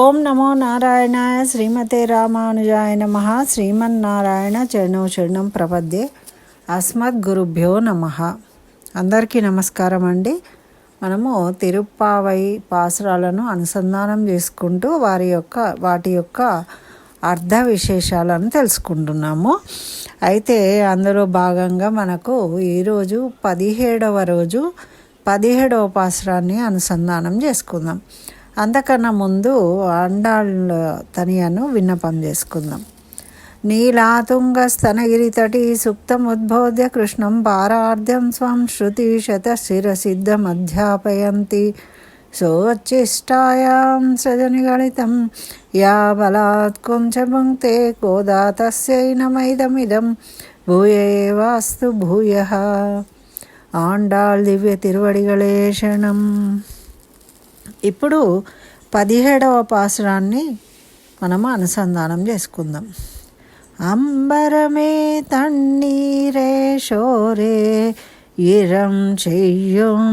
ఓం నమో నారాయణాయ శ్రీమతే రామానుజాయ నమ. శ్రీమన్నారాయణ చరణం శరణం ప్రపద్యే అస్మద్ గురుభ్యో నమ. అందరికీ నమస్కారం అండి. మనము తిరుప్పావై పాసురాలను అనుసంధానం చేసుకుంటూ వారి యొక్క వాటి యొక్క అర్థ విశేషాలను తెలుసుకుంటున్నాము. అయితే అందులో భాగంగా మనకు ఈరోజు పదిహేడవ రోజు పదిహేడవ పాసురాన్ని అనుసంధానం చేసుకుందాం. అంతకన్నా ముందు అండాళ్ళ తనియను విన్నపం చేసుకుందాం. నీలాతుంగ స్తనగిరితటి సుప్తం ఉద్బోధ్య కృష్ణం పారార్థ్యం స్వం శృతి శతశిరసిద్ధమధ్యాపయంతి సోచ్చిష్టాయాం సజనిగళితం యా బలాత్ కుంచభుంక్తే కోదా తస్యై నమైదమిదం భూయేవాస్తు భూయ. ఆండాళ్ దివ్య తిరువడిగళే శరణం. ఇప్పుడు పదిహేడవ పాసురాన్ని మనము అనుసంధానం చేసుకుందాం അമ്പരമേ തണ്ണീരേ ഷോരേ ഇരം ചെയ്യും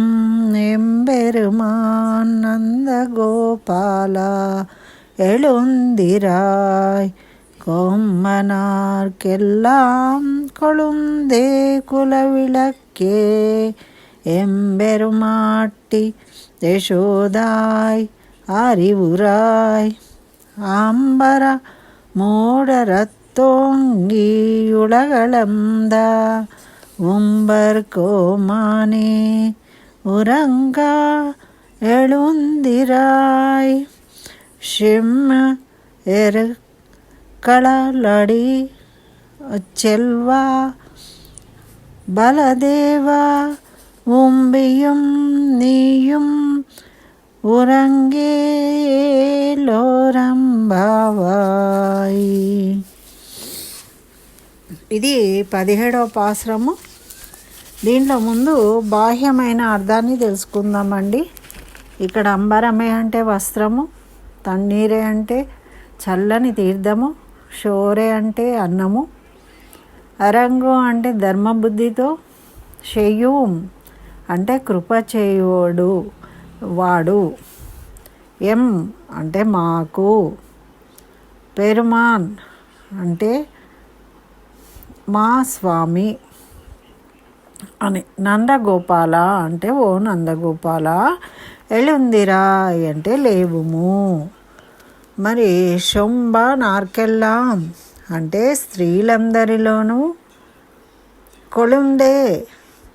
എമ്പെരുമാൻ നന്ദഗോപാല എളുന്തിരായ് കൊമ്മനാർക്കെല്ലാം കൊളുന്തേ കുലവിളക്കേ എമ്പെരുമാട്ടി யசோதாய் அறிவுராய் ஆம்பர மூடரத்தோங்கி உலகளந்தா உம்பர் கோமானே உறங்கா எழுந்திராய். ஷிம் எரு களலடி செல்வா பலதேவா உம்பியும் നീയും ఉరంగేలోరంభవాయి ఇది పదిహేడవ పాశ్రము. దీంట్లో ముందు బాహ్యమైన అర్థాన్ని తెలుసుకుందామండి. ఇక్కడ అంబరమే అంటే వస్త్రము తన్నీరే అంటే చల్లని తీర్థము షోరే అంటే అన్నము అరంగు అంటే ధర్మబుద్ధితో షెయ్యూం అంటే కృప చేయుడు వాడు. ఎం అంటే మాకు. పెరుమాన్ అంటే మా స్వామి అని. నందగోపాల అంటే ఓ నందగోపాల. ఎలుందిరా అంటే లేవుము. మరి శొంబ నార్కెల్లాం అంటే స్త్రీలందరిలోనూ కొలుందే.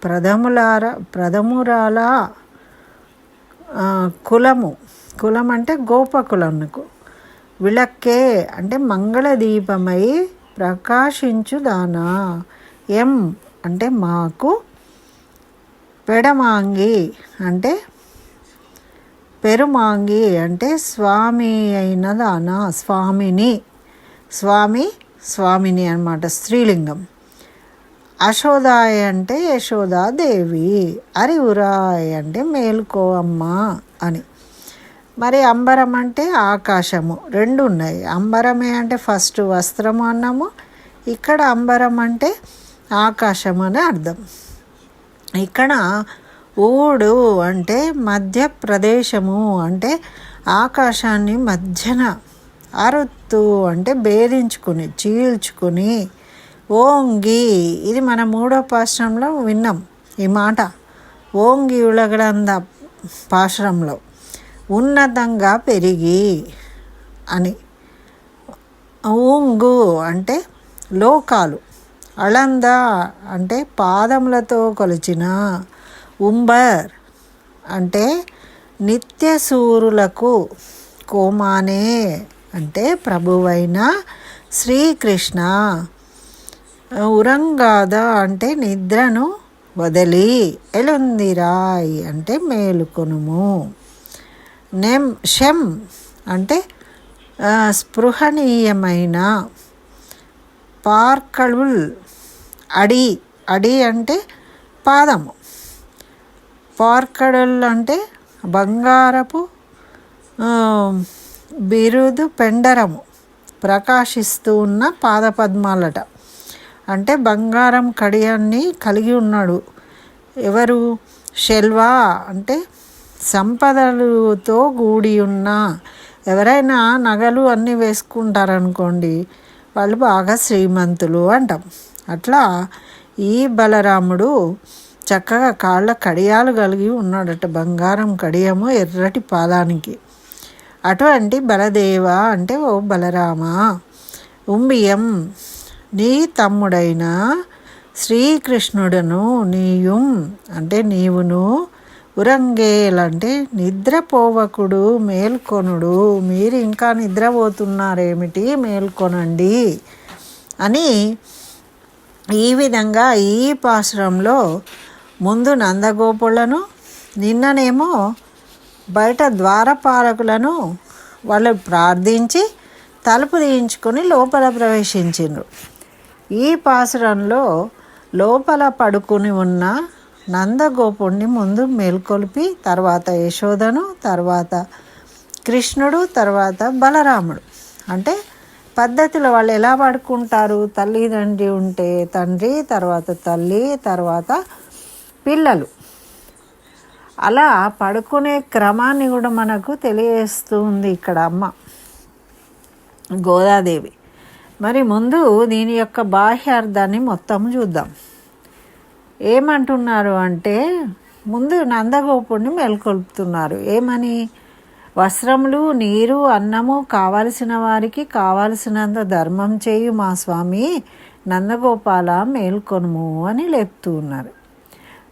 ప్రథములార ప్రథమురాల కులము. కులం అంటే గోపకులకు విలక్కే అంటే మంగళదీపమై ప్రకాశించుదానా ఎం అంటే మాకు పెడమాంగి అంటే పెరుమాంగి అంటే స్వామి అయిన దానా స్వామిని. స్వామి స్వామిని అనమాట స్త్రీలింగం. అశోదాయ్ అంటే యశోదాదేవి అరివురాయ్ అంటే మేలుకో అమ్మ అని. మరి అంబరం అంటే ఆకాశము రెండు ఉన్నాయి. అంబరమే అంటే ఫస్ట్ వస్త్రము అన్నాము ఇక్కడ అంబరం అంటే ఆకాశం అని అర్థం. ఇక్కడ ఊడు అంటే మధ్య ప్రదేశము అంటే ఆకాశాన్ని మధ్యన అరుత్తు అంటే భేదించుకుని చీల్చుకుని ఓంగి. ఇది మన మూడో పాశ్రంలో విన్నాం ఈ మాట. ఓంగి ఉలగడంద పాశ్రంలో. ఉన్నతంగా పెరిగి అని. ఊంగు అంటే లోకాలు. అళంద అంటే పాదములతో కొలిచిన. ఉంబర్ అంటే నిత్యసూరులకు కోమానే అంటే ప్రభువైన శ్రీకృష్ణ. ఉరంగాద అంటే నిద్రను వదిలి. ఎలుందిరాయ్ అంటే మేలుకొనుము. నెమ్ షెం అంటే స్పృహణీయమైన పార్కళుల్ అడి అడి అంటే పాదము. పార్కడల్ అంటే బంగారపు బిరుదు పెండరము. ప్రకాశిస్తూ ఉన్న పాదపద్మాలట. అంటే బంగారం కడియాన్ని కలిగి ఉన్నాడు. ఎవరు? షెల్వా. అంటే సంపదలతో కూడి ఉన్న ఎవరైనా నగలు అన్నీ వేసుకుంటారనుకోండి వాళ్ళు బాగా శ్రీమంతులు అంటాం. అట్లా ఈ బలరాముడు చక్కగా కాళ్ళ కడియాలు కలిగి ఉన్నాడట బంగారం కడియము ఎర్రటి పాదానికి. అటువంటి బలదేవ అంటే ఓ బలరామ. ఉంబియం నీ తమ్ముడైన శ్రీకృష్ణుడను నీయుం. అంటే నీవును ఉరంగేలంటే నిద్రపోవకుడు మేల్కొనుడు. మీరు ఇంకా నిద్రపోతున్నారేమిటి? మేల్కొనండి అని ఈ విధంగా ఈ పాశ్రంలో ముందు నందగోపులను నిన్ననేమో బయట ద్వారపాలకులను వాళ్ళు ప్రార్థించి తలుపు తీయించుకొని లోపల ప్రవేశించిండ్రు. ఈ పాసురంలో లోపల పడుకుని ఉన్న నందగోపుణ్ణి ముందు మేల్కొల్పి తర్వాత యశోదను తర్వాత కృష్ణుడు తర్వాత బలరాముడు. అంటే పద్ధతిలో వాళ్ళు ఎలా పడుకుంటారు? తల్లిదండ్రి ఉంటే తండ్రి తర్వాత తల్లి తర్వాత పిల్లలు. అలా పడుకునే క్రమాన్ని కూడా మనకు తెలియజేస్తుంది ఇక్కడ అమ్మ గోదాదేవి. మరి ముందు దీని యొక్క బాహ్యార్థాన్ని మొత్తం చూద్దాం. ఏమంటున్నారు అంటే ముందు నందగోపుడిని మేల్కొల్పుతున్నారు. ఏమని? వస్త్రములు నీరు అన్నము కావలసిన వారికి కావలసినంత ధర్మం చేయు మా స్వామి నందగోపాల మేల్కొనుము అని లేపుతూ ఉన్నారు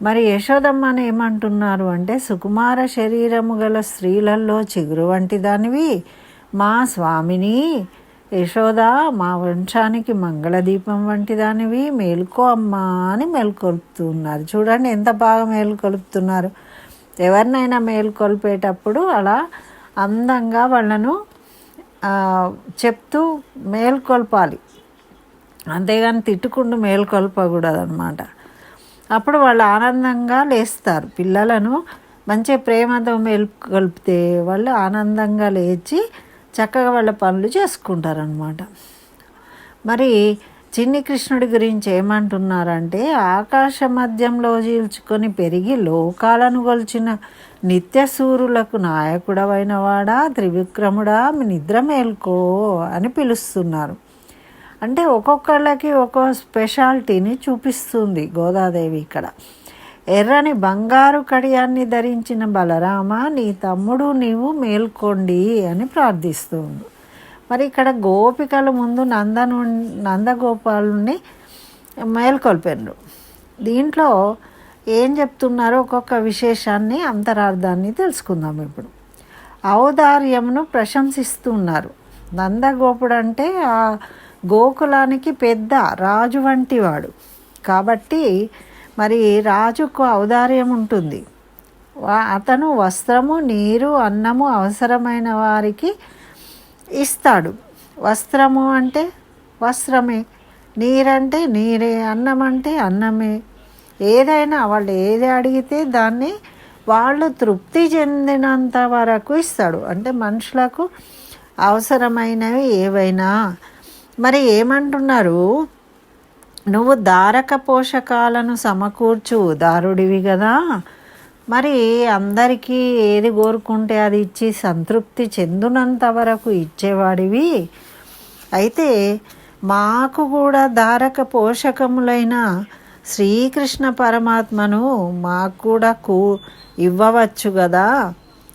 మరి యశోదమ్మని ఏమంటున్నారు అంటే సుకుమార శరీరము గల స్త్రీలలో చిగురు వంటి దానివి మా స్వామిని యశోద మా వంశానికి మంగళదీపం వంటి దానివి. మేలుకో అమ్మా అని మేలుకొల్పుతున్నారు. చూడండి ఎంత బాగా మేలుకొలుపుతున్నారు. ఎవరినైనా మేలుకొల్పేటప్పుడు అలా అందంగా వాళ్ళను చెప్తూ మేల్కొల్పాలి. అంతేగాని తిట్టుకుంటూ మేల్కొల్పకూడదు అనమాట అప్పుడు వాళ్ళు ఆనందంగా లేస్తారు. పిల్లలను మంచి ప్రేమతో మేల్కొల్పితే వాళ్ళు ఆనందంగా లేచి చక్కగా వాళ్ళ పనులు చేసుకుంటారనమాట మరి చిన్ని కృష్ణుడి గురించి ఏమంటున్నారంటే ఆకాశ మధ్యంలో చీల్చుకొని పెరిగి లోకాలను కొల్చిన నిత్య సూరులకు నాయకుడవైన వాడా త్రివిక్రముడా నిద్ర మేల్కో అని పిలుస్తున్నారు. అంటే ఒక్కొక్కళ్ళకి ఒక్కో స్పెషాలిటీని చూపిస్తుంది గోదాదేవి ఇక్కడ. ఎర్రని బంగారు కడియాన్ని ధరించిన బలరామ నీ తమ్ముడు నీవు మేల్కోండి అని ప్రార్థిస్తుంది. మరి ఇక్కడ గోపికల ముందు నందను నందగోపాలుని మేల్కొల్పారు దీంట్లో ఏం చెప్తున్నారో ఒక్కొక్క విశేషాన్ని అంతరార్థాన్ని తెలుసుకుందాం ఇప్పుడు. ఔదార్యమును ప్రశంసిస్తున్నారు. నందగోపుడు అంటే ఆ గోకులానికి పెద్ద రాజు వంటివాడు. కాబట్టి మరి రాజుకు ఔదార్యం ఉంటుంది. అతను వస్త్రము నీరు అన్నము అవసరమైన వారికి ఇస్తాడు. వస్త్రము అంటే వస్త్రమే. నీరంటే నీరే అన్నం అంటే అన్నమే. ఏదైనా వాళ్ళు ఏది అడిగితే దాన్ని వాళ్ళు తృప్తి చెందినంత వరకు ఇస్తాడు. అంటే మనుషులకు అవసరమైనవి ఏవైనా. మరి ఏమంటున్నారు? నువ్వు దారక పోషకాలను సమకూర్చు దారుడివి కదా మరి అందరికీ ఏది కోరుకుంటే అది ఇచ్చి సంతృప్తి చెందునంత వరకు ఇచ్చేవాడివి. అయితే మాకు కూడా దారక పోషకములైన శ్రీకృష్ణ పరమాత్మను మాకు కూడా కూ ఇవ్వవచ్చు కదా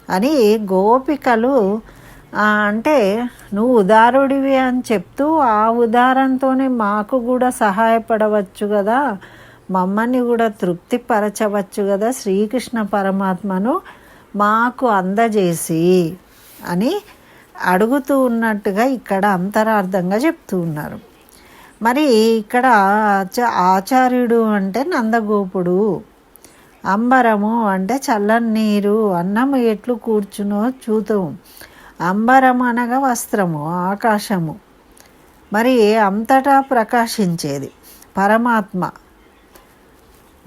అని గోపికలు అంటే నువ్వు ఉదారుడివి అని చెప్తూ ఆ ఉదారంతోనే మాకు కూడా సహాయపడవచ్చు కదా. మమ్మల్ని కూడా తృప్తిపరచవచ్చు కదా శ్రీకృష్ణ పరమాత్మను మాకు అందజేసి అని అడుగుతూ ఉన్నట్టుగా ఇక్కడ అంతరార్థంగా చెప్తూ ఉన్నారు. మరి ఇక్కడ ఆచార్యుడు అంటే నందగోపుడు అంబరము అంటే చల్లని నీరు అన్నము ఎట్లు కూర్చునో చూతూ అంబరం అనగా వస్త్రము ఆకాశము. మరి అంతటా ప్రకాశించేది పరమాత్మ.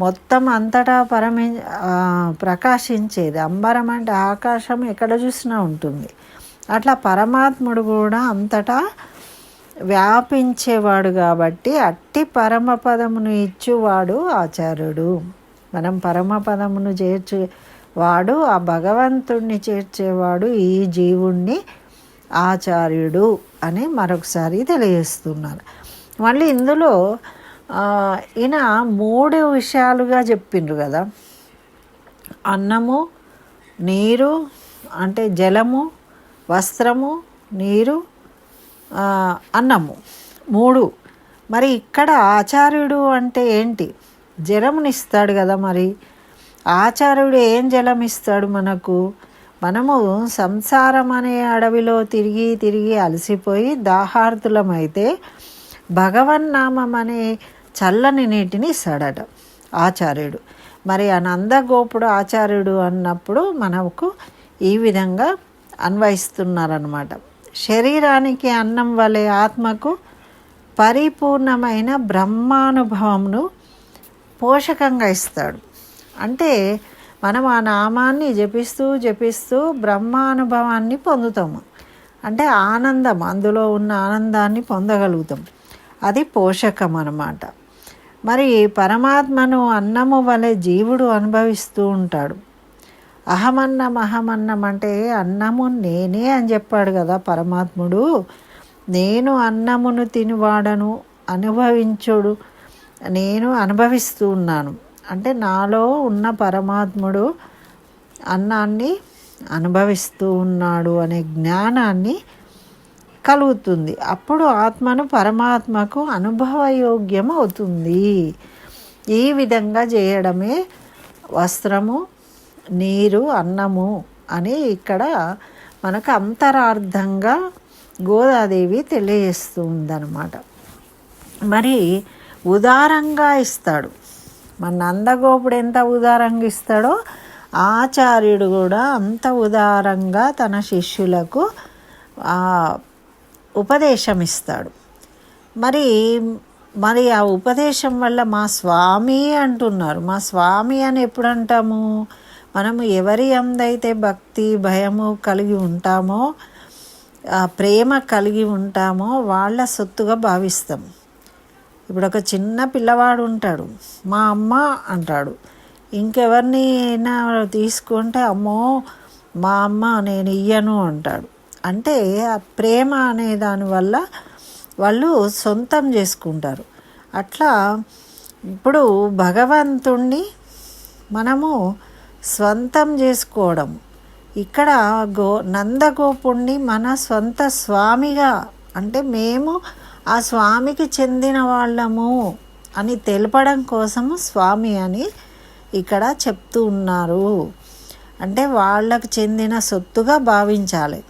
మొత్తం అంతటా పరమి ప్రకాశించేది. అంబరం అంటే ఆకాశం ఎక్కడ చూసినా ఉంటుంది. అట్లా పరమాత్ముడు కూడా అంతటా వ్యాపించేవాడు కాబట్టి అట్టి పరమపదమును ఇచ్చువాడు ఆచార్యుడు. మనం పరమపదమును చేర్చు వాడు ఆ భగవంతుణ్ణి చేర్చేవాడు ఈ జీవుణ్ణి ఆచార్యుడు అని మరొకసారి తెలియజేస్తున్నారు. మళ్ళీ ఇందులో ఈయన మూడు విషయాలుగా చెప్పిండ్రు కదా. అన్నము నీరు అంటే జలము వస్త్రము నీరు అన్నము మూడు. మరి ఇక్కడ ఆచార్యుడు అంటే ఏంటి? జలమునిస్తాడు కదా మరి. ఆచార్యుడు ఏం జలమిస్తాడు మనకు? మనము సంసారం అనే అడవిలో తిరిగి తిరిగి అలసిపోయి దాహార్థులమైతే భగవన్నామం అనే చల్లని నీటిని ఇస్తాడట ఆచార్యుడు. మరి ఆ నందగోపుడు ఆచార్యుడు అన్నప్పుడు మనకు ఈ విధంగా అన్వయిస్తున్నారన్నమాట. శరీరానికి అన్నం వలె ఆత్మకు పరిపూర్ణమైన బ్రహ్మానుభవంను పోషకంగా ఇస్తాడు. అంటే మనం ఆ నామాన్ని జపిస్తూ జపిస్తూ బ్రహ్మానుభవాన్ని పొందుతాము. అంటే ఆనందం అందులో ఉన్న ఆనందాన్ని పొందగలుగుతాం. అది పోషకం అన్నమాట. మరి పరమాత్మను అన్నము వలె జీవుడు అనుభవిస్తూ ఉంటాడు. అహమన్నం అహమన్నం అంటే అన్నము నేనే అని చెప్పాడు కదా పరమాత్ముడు. నేను అన్నమును తినివాడను అనుభవించుడు నేను అనుభవిస్తూ ఉన్నాను. అంటే నాలో ఉన్న పరమాత్ముడు అన్నాన్ని అనుభవిస్తూ ఉన్నాడు అనే జ్ఞానాన్ని కలుగుతుంది. అప్పుడు ఆత్మను పరమాత్మకు అనుభవయోగ్యం అవుతుంది ఈ విధంగా చేయడమే వస్త్రము నీరు అన్నము అని ఇక్కడ మనకు అంతరార్థంగా గోదాదేవి తెలియజేస్తుందన్నమాట మరి ఉదారంగా ఇస్తాడు. మన నందగోపుడు ఎంత ఉదారంగా ఇస్తాడో ఆచార్యుడు కూడా అంత ఉదారంగా తన శిష్యులకు ఉపదేశం ఇస్తాడు. మరి మరి ఆ ఉపదేశం వల్ల మా స్వామి అంటున్నారు. మా స్వామి అని ఎప్పుడు అంటాము మనము ఎవరి అందైతే భక్తి భయము కలిగి ఉంటామో ఆ ప్రేమ కలిగి ఉంటామో వాళ్ళ సొత్తుగా భావిస్తాం. ఇప్పుడు ఒక చిన్న పిల్లవాడు ఉంటాడు. మా అమ్మ అంటాడు. ఇంకెవరిని అయినా తీసుకుంటే అమ్మో మా అమ్మ నేను ఇయ్యను అంటాడు. అంటే ఆ ప్రేమ అనే దానివల్ల వాళ్ళు సొంతం చేసుకుంటారు. అట్లా ఇప్పుడు భగవంతుణ్ణి మనము స్వంతం చేసుకోవడం. ఇక్కడ గో నందగోపుణ్ణి మన స్వంత స్వామిగా అంటే మేము ఆ స్వామికి చెందిన వాళ్ళము అని తెలపడం కోసము స్వామి అని ఇక్కడ చెప్తూ ఉన్నారు. అంటే వాళ్ళకు చెందిన సొత్తుగా భావించాలి.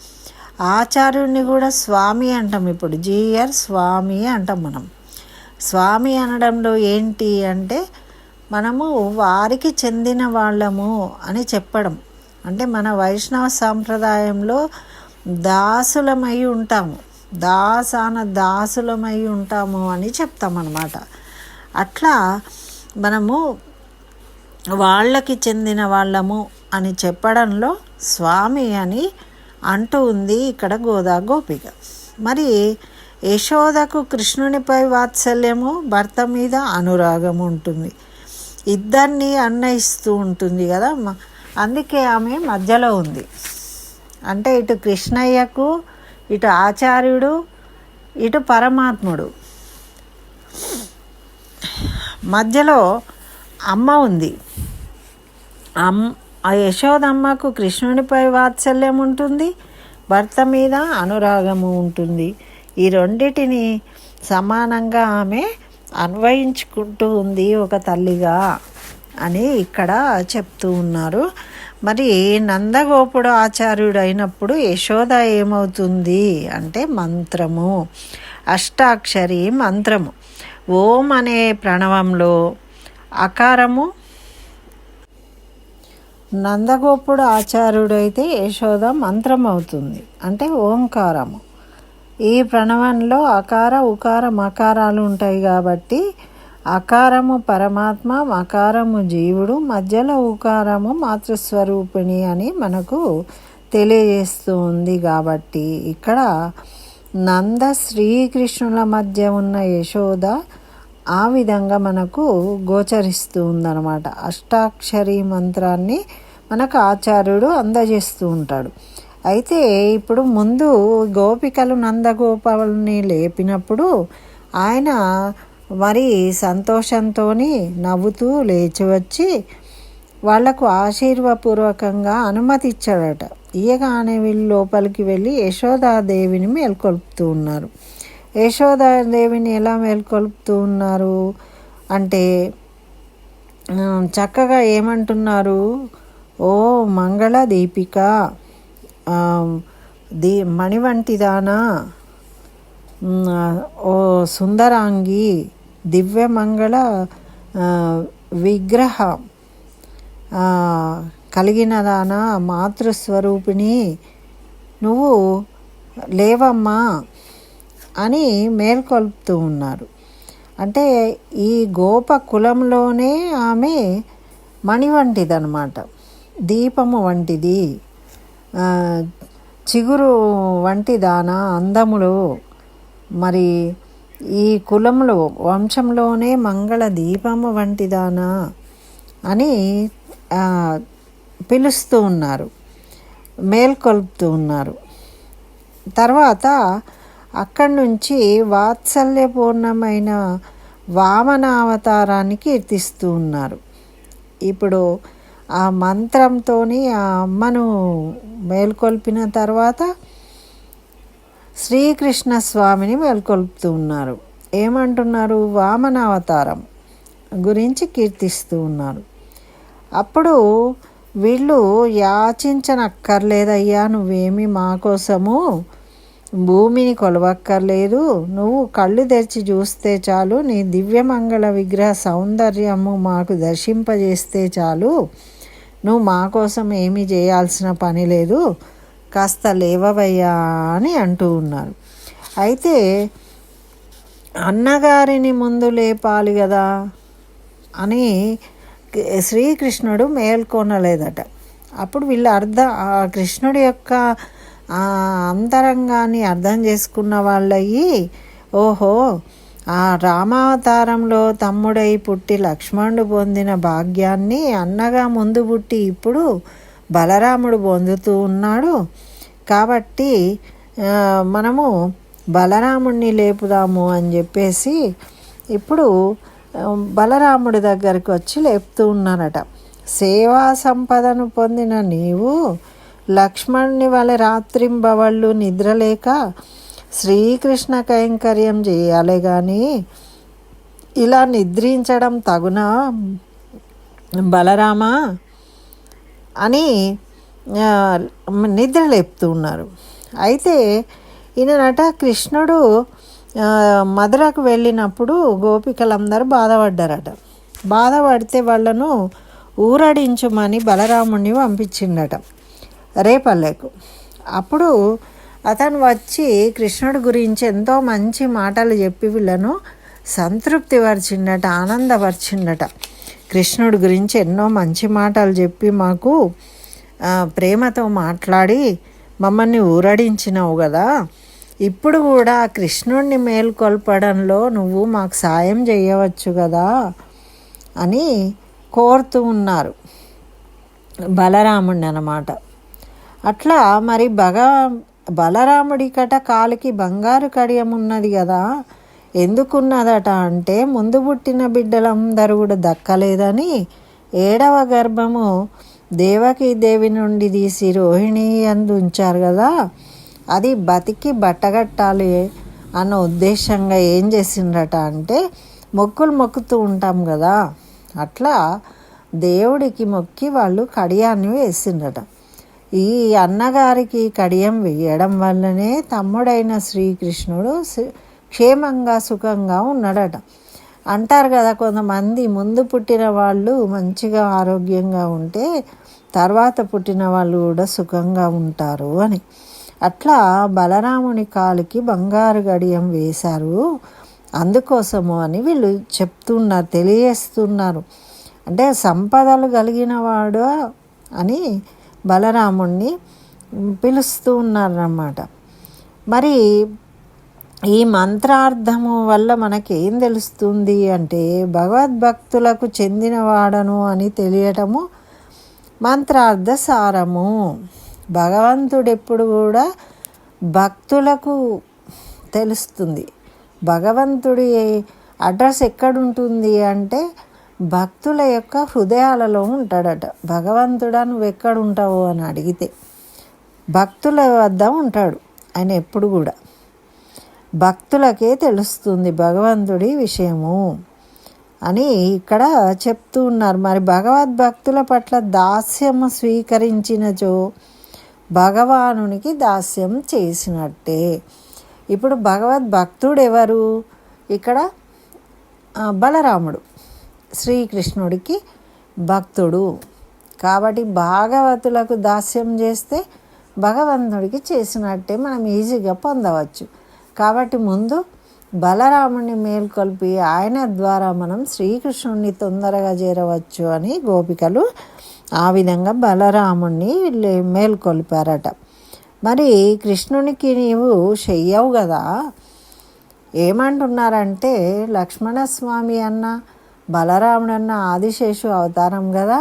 ఆచార్యుడిని కూడా స్వామి అంటాం ఇప్పుడు. జీఆర్ స్వామి అంటాం మనం. స్వామి అనడంలో ఏంటి అంటే మనము వారికి చెందిన వాళ్ళము అని చెప్పడం. అంటే మన వైష్ణవ సాంప్రదాయంలో దాసులమై ఉంటాము. దాసాన దాసులమై ఉంటాము అని చెప్తామన్నమాట. అట్లా మనము వాళ్ళకి చెందిన వాళ్ళము అని చెప్పడంలో స్వామి అని అంటూ ఉంది ఇక్కడ గోదా గోపిక. మరి యశోదకు కృష్ణునిపై వాత్సల్యము భర్త మీద అనురాగం ఉంటుంది. ఇద్దరిని అన్నయిస్తూ ఉంటుంది కదా అందుకే ఆమె మధ్యలో ఉంది. అంటే ఇటు కృష్ణయ్యకు ఇటు ఆచార్యుడు ఇటు పరమాత్ముడు. మధ్యలో అమ్మ ఉంది. అమ్ ఆ యశోదమ్మకు కృష్ణునిపై వాత్సల్యం ఉంటుంది భర్త మీద అనురాగము ఉంటుంది. ఈ రెండిటిని సమానంగా ఆమె అన్వయించుకుంటూ ఉంది ఒక తల్లిగా అని ఇక్కడ చెప్తూ ఉన్నారు. మరి నందగోపుడు ఆచార్యుడు అయినప్పుడు యశోద ఏమవుతుంది అంటే మంత్రము. అష్టాక్షరి మంత్రము. ఓం అనే ప్రణవంలో అకారము. నందగోపుడు ఆచార్యుడు అయితే యశోద మంత్రం అవుతుంది అంటే ఓంకారము. ఈ ప్రణవంలో అకార ఉకార మకారాలు ఉంటాయి కాబట్టి అకారము పరమాత్మ మకారము జీవుడు మధ్యలో ఉకారము మాతృస్వరూపిణి అని మనకు తెలియజేస్తూ ఉంది కాబట్టి ఇక్కడ నంద శ్రీకృష్ణుల మధ్య ఉన్న యశోద ఆ విధంగా మనకు గోచరిస్తూ ఉందన్నమాట అష్టాక్షరి మంత్రాన్ని మనకు ఆచార్యుడు అందజేస్తూ ఉంటాడు. అయితే ఇప్పుడు ముందు గోపికలు నందగోపాలని లేపినప్పుడు ఆయన మరి సంతోషంతో నవ్వుతూ లేచి వచ్చి వాళ్ళకు ఆశీర్వపూర్వకంగా అనుమతి ఇచ్చాడట ఇయ్యగానే వీళ్ళు లోపలికి వెళ్ళి యశోదాదేవిని మేల్కొల్పుతూ ఉన్నారు. యశోదాదేవిని ఎలా మేల్కొల్పుతూ ఉన్నారు అంటే చక్కగా ఏమంటున్నారు? ఓ మంగళ దీపిక దీ మణివంటిదానా? ఓ సుందరాంగి దివ్యమంగళ విగ్రహ కలిగినదాన మాతృస్వరూపిణి. నువ్వు లేవమ్మా అని మేల్కొల్పుతూ ఉన్నారు. అంటే ఈ గోప కులంలోనే ఆమె మణి వంటిదనమాట దీపము వంటిది. చిగురు వంటి దాన మరి ఈ కులంలో వంశంలోనే మంగళ దీపము వంటిదానా అని పిలుస్తూ ఉన్నారు. మేల్కొల్పుతూ ఉన్నారు. తర్వాత అక్కడి నుంచి వాత్సల్యపూర్ణమైన వామన అవతారాన్ని కీర్తిస్తూ ఉన్నారు. ఇప్పుడు ఆ మంత్రంతో ఆ అమ్మను మేల్కొల్పిన తర్వాత శ్రీకృష్ణ స్వామిని మేల్కొల్పుతూ ఉన్నారు ఏమంటున్నారు? వామన అవతారం గురించి కీర్తిస్తూ ఉన్నారు. అప్పుడు వీళ్ళు యాచించనక్కర్లేదయ్యా నువ్వేమి మా కోసము? భూమిని కొలవక్కర్లేదు. నువ్వు కళ్ళు తెరిచి చూస్తే చాలు. నీ దివ్యమంగళ విగ్రహ సౌందర్యము మాకు దర్శింపజేస్తే చాలు. నువ్వు మా కోసం ఏమీ చేయాల్సిన పని లేదు. కాస్త లేవవయ్యా అని అంటూ ఉన్నారు. అయితే అన్నగారిని ముందు లేపాలి కదా అని శ్రీకృష్ణుడు మేల్కొనలేదట. అప్పుడు వీళ్ళు అర్థం ఆ కృష్ణుడి యొక్క అంతరంగాన్ని అర్థం చేసుకున్న వాళ్ళయి ఓహో ఆ రామావతారంలో తమ్ముడై పుట్టి లక్ష్మణుడు పొందిన భాగ్యాన్ని అన్నగా ముందు పుట్టి ఇప్పుడు బలరాముడు పొందుతూ ఉన్నాడు. కాబట్టి మనము బలరాముడిని లేపుదాము అని చెప్పేసి ఇప్పుడు బలరాముడి దగ్గరికి వచ్చి లేపుతూ ఉన్నారట. సేవా సంపదను పొందిన నీవు లక్ష్మణుని వలె రాత్రింబవళ్ళు నిద్రలేక శ్రీకృష్ణ కైంకర్యం చేయాలి కానీ ఇలా నిద్రించడం తగునా? బలరామా అని నిద్ర లేపుతూ ఉన్నారు. అయితే ఈయననట కృష్ణుడు మధురకు వెళ్ళినప్పుడు గోపికలందరూ బాధపడ్డారట. బాధపడితే వాళ్ళను ఊరడించుమని బలరాముడిని పంపించిండట రేపల్లెకు. అప్పుడు అతను వచ్చి కృష్ణుడి గురించి ఎంతో మంచి మాటలు చెప్పి వీళ్ళను సంతృప్తి పరిచిండట ఆనందపరిచిండట. కృష్ణుడి గురించి ఎన్నో మంచి మాటలు చెప్పి మాకు ప్రేమతో మాట్లాడి మమ్మల్ని ఊరడించినావు కదా. ఇప్పుడు కూడా కృష్ణుడిని మేల్కొల్పడంలో నువ్వు మాకు సాయం చేయవచ్చు కదా అని కోరుతూ ఉన్నారు. బలరాముడిని అన్నమాట. అట్లా మరి బగ బలరాముడి కట కాలికి బంగారు కడియం ఉన్నది కదా. ఎందుకున్నదట అంటే ముందు పుట్టిన బిడ్డలందరూ కూడా దక్కలేదని ఏడవ గర్భము దేవకి దేవి నుండి తీసి రోహిణి అందు ఉంచారు కదా అది బతికి బట్టగట్టాలి అన్న ఉద్దేశంగా ఏం చేసిండ్రట అంటే మొక్కులు మొక్కుతూ ఉంటాం కదా అట్లా దేవుడికి మొక్కి వాళ్ళు కడియాన్ని వేసిండ్రట. ఈ అన్నగారికి కడియం వేయడం వల్లనే తమ్ముడైన శ్రీకృష్ణుడు క్షేమంగా సుఖంగా ఉన్నాడట. అంటారు కదా కొంతమంది ముందు పుట్టిన వాళ్ళు మంచిగా ఆరోగ్యంగా ఉంటే తర్వాత పుట్టిన వాళ్ళు కూడా సుఖంగా ఉంటారు అని. అట్లా బలరాముని కాలికి బంగారు గడియం వేశారు అందుకోసము అని వీళ్ళు చెప్తున్నారు తెలియజేస్తున్నారు. అంటే సంపదలు కలిగిన వాడు అని బలరాముణ్ణి పిలుస్తూ ఉన్నారన్నమాట. మరి ఈ మంత్రార్థము వల్ల మనకేం తెలుస్తుంది అంటే భగవద్భక్తులకు చెందినవాడను అని తెలియటము మంత్రార్థ సారము. భగవంతుడు ఎప్పుడు కూడా భక్తులకు తెలుస్తుంది. భగవంతుడి అడ్రస్ ఎక్కడుంటుంది అంటే భక్తుల యొక్క హృదయాలలో ఉంటాడట. భగవంతుడా నువ్వు ఎక్కడ ఉంటావు అని అడిగితే భక్తుల వద్ద ఉంటాడు ఆయన ఎప్పుడు కూడా. భక్తులకే తెలుస్తుంది భగవంతుడి విషయము అని ఇక్కడ చెప్తూ ఉన్నారు. మరి భగవద్భక్తుల పట్ల దాస్యము స్వీకరించినచో భగవానునికి దాస్యం చేసినట్టే. ఇప్పుడు భగవద్భక్తుడు ఎవరు ఇక్కడ బలరాముడు శ్రీకృష్ణుడికి భక్తుడు. కాబట్టి భాగవతులకు దాస్యం చేస్తే భగవంతుడికి చేసినట్టే మనం ఈజీగా పొందవచ్చు. కాబట్టి ముందు బలరాముని మేల్కొల్పి ఆయన ద్వారా మనం శ్రీకృష్ణుడిని తొందరగా చేరవచ్చు అని గోపికలు ఆ విధంగా బలరాముణ్ణి మేల్కొల్పారట. మరి కృష్ణునికి నీవు చెయ్యవు కదా ఏమంటున్నారంటే లక్ష్మణస్వామి అన్న బలరాముడు అన్న ఆదిశేషు అవతారం కదా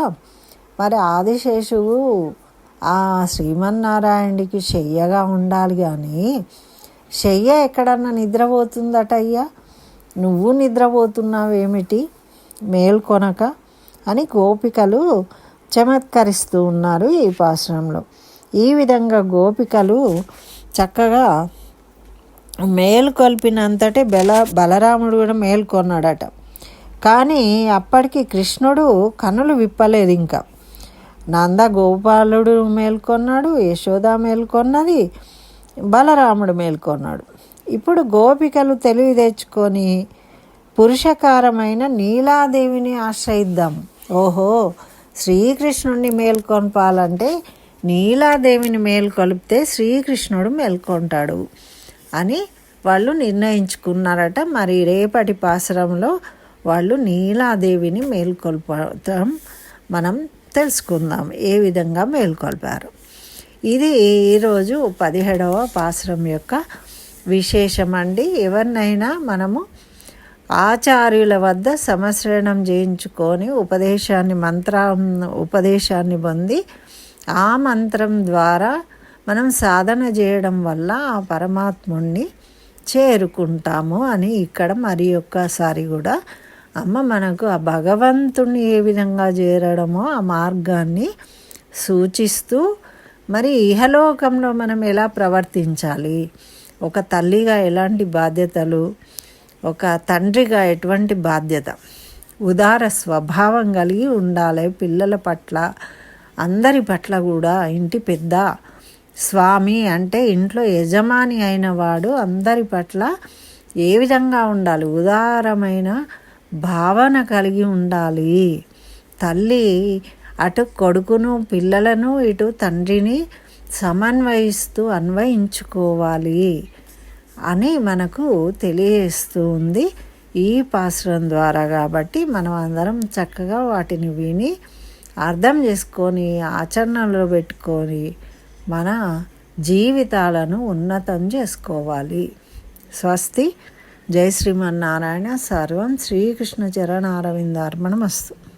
మరి ఆదిశేషువు ఆ శ్రీమన్నారాయణుడికి చెయ్యగా ఉండాలి కానీ శయ్య ఎక్కడన్నా నిద్రపోతుందట అయ్యా? నువ్వు నిద్రపోతున్నావేమిటి? మేల్కొనక అని గోపికలు చమత్కరిస్తూ ఉన్నారు ఈ పాశ్రంలో ఈ విధంగా గోపికలు చక్కగా మేలుకొల్పినంతటే బల బలరాముడు కూడా మేల్కొన్నాడట. కానీ అప్పటికి కృష్ణుడు కనులు విప్పలేదు ఇంకా. నంద గోపాలుడు మేల్కొన్నాడు యశోద మేల్కొన్నది బలరాముడు మేల్కొన్నాడు. ఇప్పుడు గోపికలు తెలివి తెచ్చుకొని పురుషకారమైన నీలాదేవిని ఆశ్రయిద్దాం. ఓహో శ్రీకృష్ణుడిని మేల్కొల్పాలంటే నీలాదేవిని మేల్కొలిపితే శ్రీకృష్ణుడు మేల్కొంటాడు అని వాళ్ళు నిర్ణయించుకున్నారట. మరి రేపటి పాసరంలో వాళ్ళు నీలాదేవిని మేల్కొల్పడం మనం తెలుసుకుందాం. ఏ విధంగా మేల్కొల్పారు? ఇది ఈరోజు పదిహేడవ పాశ్రం యొక్క విశేషమండి. ఎవరినైనా మనము ఆచార్యుల వద్ద సమశ్రయణం చేయించుకొని ఉపదేశాన్ని మంత్రం ఉపదేశాన్ని పొంది ఆ మంత్రం ద్వారా మనం సాధన చేయడం వల్ల ఆ పరమాత్ముణ్ణి చేరుకుంటాము అని ఇక్కడ మరి ఒక్కసారి కూడా అమ్మ మనకు ఆ భగవంతుణ్ణి ఏ విధంగా చేరడమో ఆ మార్గాన్ని సూచిస్తూ మరి ఇహలోకంలో మనం ఎలా ప్రవర్తించాలి? ఒక తల్లిగా ఎలాంటి బాధ్యతలు? ఒక తండ్రిగా ఎటువంటి బాధ్యత? ఉదార స్వభావం కలిగి ఉండాలి పిల్లల పట్ల అందరి పట్ల కూడా ఇంటి పెద్ద స్వామి అంటే ఇంట్లో యజమాని అయిన వాడు అందరి పట్ల ఏ విధంగా ఉండాలి? ఉదారమైన భావన కలిగి ఉండాలి. తల్లి అటు కొడుకును పిల్లలను ఇటు తండ్రిని సమన్వయిస్తూ అన్వయించుకోవాలి అని మనకు తెలియజేస్తూ ఉంది ఈ పాశ్రం ద్వారా. కాబట్టి మనం అందరం చక్కగా వాటిని విని అర్థం చేసుకొని ఆచరణలో పెట్టుకొని మన జీవితాలను ఉన్నతం చేసుకోవాలి. స్వస్తి. జై శ్రీమన్నారాయణ. సర్వం శ్రీకృష్ణ చరణారవిందార్పణమస్తు